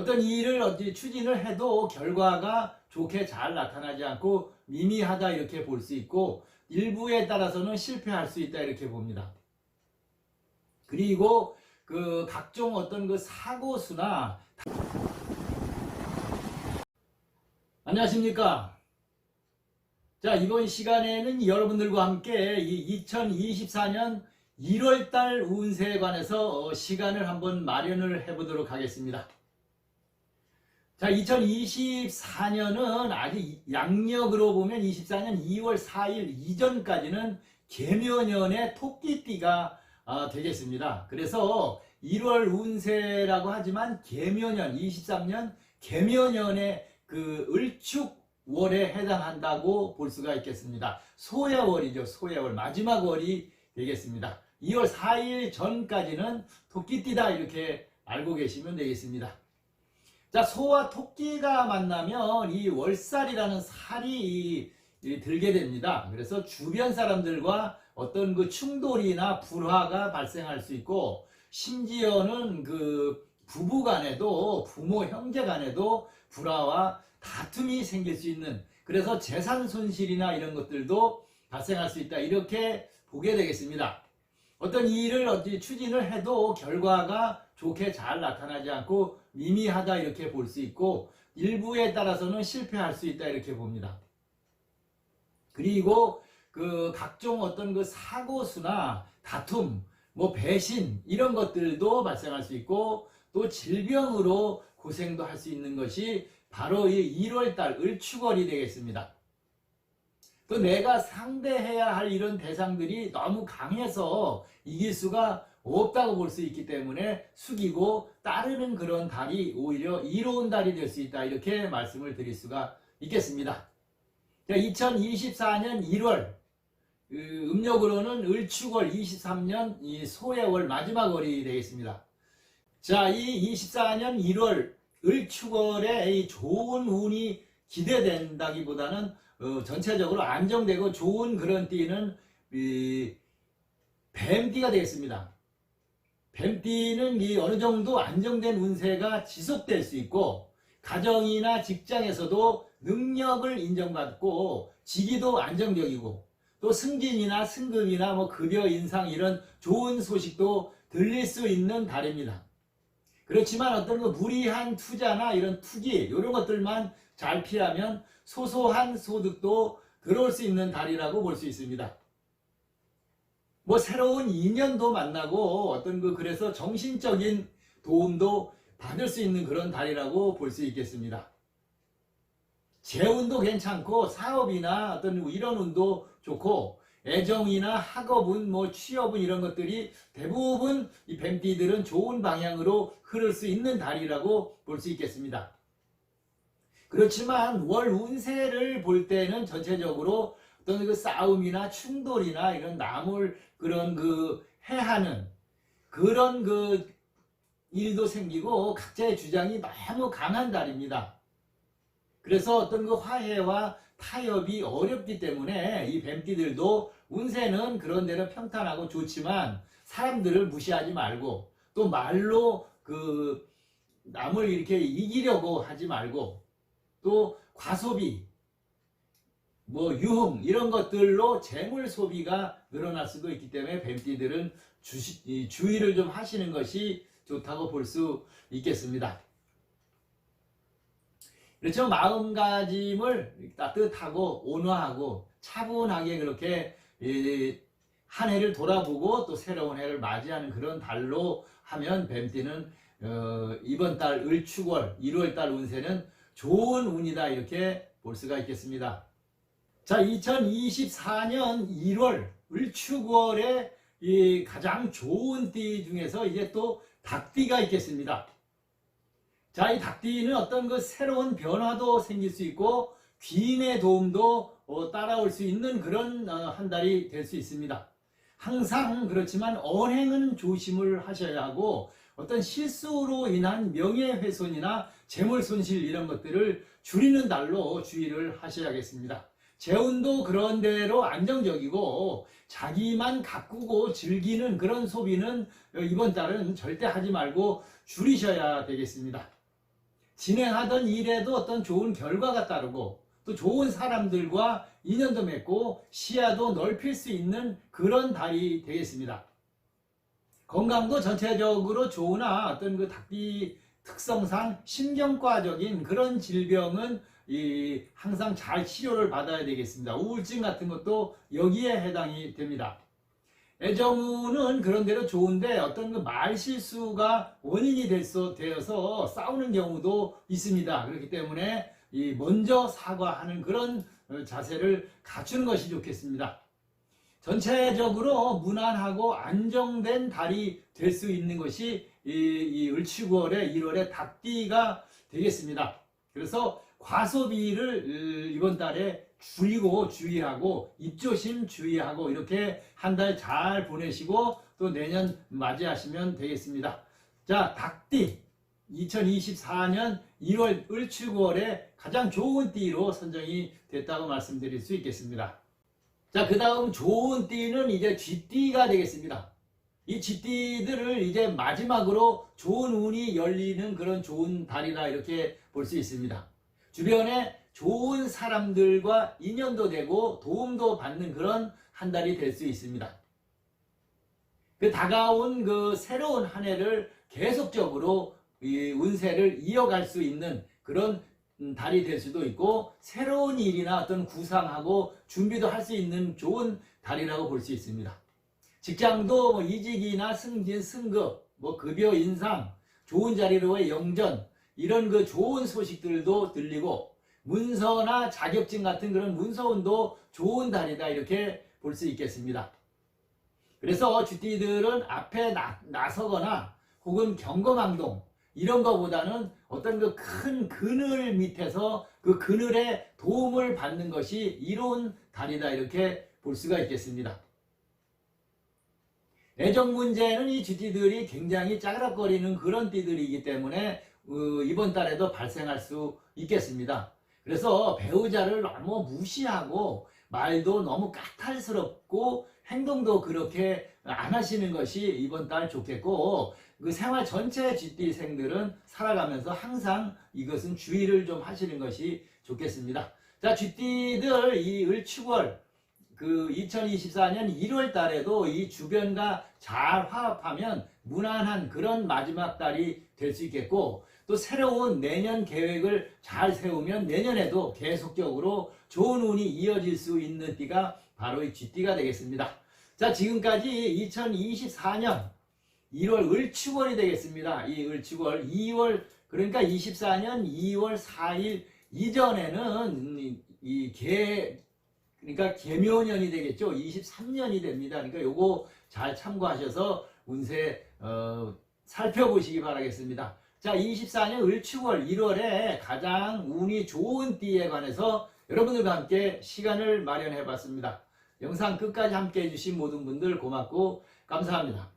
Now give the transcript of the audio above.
어떤 일을 어디 추진을 해도 결과가 좋게 잘 나타나지 않고 미미하다 이렇게 볼 수 있고 일부에 따라서는 실패할 수 있다 이렇게 봅니다. 그리고 그 각종 어떤 그 사고수나 안녕하십니까? 자, 이번 시간에는 여러분들과 함께 이 2024년 1월달 운세에 관해서 어, 시간을 한번 마련을 해보도록 하겠습니다. 자, 2024년은 아직 양력으로 보면 24년 2월 4일 이전까지는 개묘년의 토끼띠가 어, 되겠습니다. 그래서 1월 운세라고 하지만 개묘년 23년 개묘년의 그 을축월에 해당한다고 볼 수가 있겠습니다. 소해월이죠. 소해월 마지막 월이 되겠습니다. 2월 4일 전까지는 토끼띠다 이렇게 알고 계시면 되겠습니다. 자, 소와 토끼가 만나면 이 월살이라는 살이 이 들게 됩니다. 그래서 주변 사람들과 어떤 그 충돌이나 불화가 발생할 수 있고 심지어는 그 부부 간에도 부모 형제 간에도 불화와 다툼이 생길 수 있는 그래서 재산 손실이나 이런 것들도 발생할 수 있다. 이렇게 보게 되겠습니다. 어떤 일을 어디 추진을 해도 결과가 좋게 잘 나타나지 않고 미미하다 이렇게 볼 수 있고 일부에 따라서는 실패할 수 있다 이렇게 봅니다. 그리고 그 각종 어떤 그 사고수나 다툼, 뭐 배신 이런 것들도 발생할 수 있고 또 질병으로 고생도 할 수 있는 것이 바로 이 1월달 을축월이 되겠습니다. 또 내가 상대해야 할 이런 대상들이 너무 강해서 이길 수가 없다고 볼 수 있기 때문에 숙이고 따르는 그런 달이 오히려 이로운 달이 될 수 있다 이렇게 말씀을 드릴 수가 있겠습니다. 2024년 1월 음력으로는 을축월 23년 이 소해월 마지막 월이 되겠습니다. 자, 이 24년 1월 을축월에 이 좋은 운이 기대된다기보다는 어, 전체적으로 안정되고 좋은 그런 띠는 이 뱀띠가 되겠습니다. 뱀띠는 이 어느 정도 안정된 운세가 지속될 수 있고 가정이나 직장에서도 능력을 인정받고 직위도 안정적이고 또 승진이나 승급이나 뭐 급여 인상 이런 좋은 소식도 들릴 수 있는 달입니다. 그렇지만 어떤 그 무리한 투자나 이런 투기 이런 것들만 잘 피하면 소소한 소득도 들어올 수 있는 달이라고 볼 수 있습니다. 뭐 새로운 인연도 만나고 어떤 그 그래서 정신적인 도움도 받을 수 있는 그런 달이라고 볼 수 있겠습니다. 재운도 괜찮고 사업이나 어떤 이런 운도 좋고 애정이나 학업은 뭐 취업은 이런 것들이 대부분 이 뱀띠들은 좋은 방향으로 흐를 수 있는 달이라고 볼 수 있겠습니다. 그렇지만 월 운세를 볼 때는 전체적으로 어떤 그 싸움이나 충돌이나 이런 남을 그런 그 해하는 그런 그 일도 생기고 각자의 주장이 너무 강한 달입니다. 그래서 어떤 그 화해와 타협이 어렵기 때문에 이 뱀띠들도 운세는 그런 데는 평탄하고 좋지만 사람들을 무시하지 말고 또 말로 그 남을 이렇게 이기려고 하지 말고 또 과소비 뭐 유흥 이런 것들로 재물 소비가 늘어날 수도 있기 때문에 뱀띠들은 주시, 주의를 좀 하시는 것이 좋다고 볼 수 있겠습니다. 그렇죠. 마음가짐을 따뜻하고 온화하고 차분하게 그렇게 한 해를 돌아보고 또 새로운 해를 맞이하는 그런 달로 하면 뱀띠는 어, 이번 달 을축월 1월 달 운세는 좋은 운이다 이렇게 볼 수가 있겠습니다. 자, 2024년 1월 을축월에 이 가장 좋은 띠 중에서 이제 또 닭띠가 있겠습니다. 자, 이 닭띠는 어떤 그 새로운 변화도 생길 수 있고 귀인의 도움도 어, 따라올 수 있는 그런 어, 한 달이 될 수 있습니다. 항상 그렇지만 언행은 조심을 하셔야 하고 어떤 실수로 인한 명예훼손이나 재물손실 이런 것들을 줄이는 달로 주의를 하셔야겠습니다. 재운도 그런 대로 안정적이고 자기만 가꾸고 즐기는 그런 소비는 이번 달은 절대 하지 말고 줄이셔야 되겠습니다. 진행하던 일에도 어떤 좋은 결과가 따르고 또 좋은 사람들과 인연도 맺고 시야도 넓힐 수 있는 그런 달이 되겠습니다. 건강도 전체적으로 좋으나 어떤 그 닭띠 특성상 신경과적인 그런 질병은 이 항상 잘 치료를 받아야 되겠습니다. 우울증 같은 것도 여기에 해당이 됩니다. 애정운은 그런대로 좋은데 어떤 그 말실수가 원인이 될수 되어서 싸우는 경우도 있습니다. 그렇기 때문에 이 먼저 사과하는 그런 어, 자세를 갖추는 것이 좋겠습니다. 전체적으로 무난하고 안정된 달이 될 수 있는 것이 이, 이 을치구월의 1월의 닭띠가 되겠습니다. 그래서 과소비를 으, 이번 달에 줄이고 주의하고 입조심 주의하고 이렇게 한 달 잘 보내시고 또 내년 맞이하시면 되겠습니다. 자, 닭띠 2024년 1월 을치구월에 가장 좋은 띠로 선정이 됐다고 말씀드릴 수 있겠습니다. 자, 그 다음 좋은 띠는 이제 쥐띠가 되겠습니다. 이 쥐띠들을 이제 마지막으로 좋은 운이 열리는 그런 좋은 달이라 이렇게 볼 수 있습니다. 주변에 좋은 사람들과 인연도 되고 도움도 받는 그런 한 달이 될 수 있습니다. 그 다가온 그 새로운 한 해를 계속적으로 이 운세를 이어갈 수 있는 그런 음, 달이 될 수도 있고 새로운 일이나 어떤 구상하고 준비도 할 수 있는 좋은 달이라고 볼 수 있습니다. 직장도 뭐 이직이나 승진, 승급, 뭐 급여 인상, 좋은 자리로의 영전 이런 그 좋은 소식들도 들리고 문서나 자격증 같은 그런 문서운도 좋은 달이다 이렇게 볼 수 있겠습니다. 그래서 쥐띠들은 앞에 나, 나서거나 혹은 경거망동 이런 거보다는 어떤 그 큰 그늘 밑에서 그 그늘에 도움을 받는 것이 이로운 달이다 이렇게 볼 수가 있겠습니다. 애정 문제는 이 쥐띠들이 굉장히 짜그락거리는 그런 띠들이기 때문에 어, 이번 달에도 발생할 수 있겠습니다. 그래서 배우자를 너무 무시하고 말도 너무 까탈스럽고 행동도 그렇게 안 하시는 것이 이번 달 좋겠고 그 생활 전체 쥐띠생들은 살아가면서 항상 이것은 주의를 좀 하시는 것이 좋겠습니다. 자, 쥐띠들 이 을축월 그 2024년 1월 달에도 이 주변과 잘 화합하면 무난한 그런 마지막 달이 될 수 있겠고 또 새로운 내년 계획을 잘 세우면 내년에도 계속적으로 좋은 운이 이어질 수 있는 띠가 바로 이 쥐띠가 되겠습니다. 자, 지금까지 2024년 1월 을축월이 되겠습니다. 이 을축월 2월 그러니까 24년 2월 4일 이전에는 이개 그러니까 개묘년이 되겠죠. 23년이 됩니다. 그러니까 요거 잘 참고하셔서 운세 어, 살펴보시기 바라겠습니다. 자, 24년 을축월 1월에 가장 운이 좋은 띠에 관해서 여러분들과 함께 시간을 마련해 봤습니다. 영상 끝까지 함께 해주신 모든 분들 고맙고 감사합니다.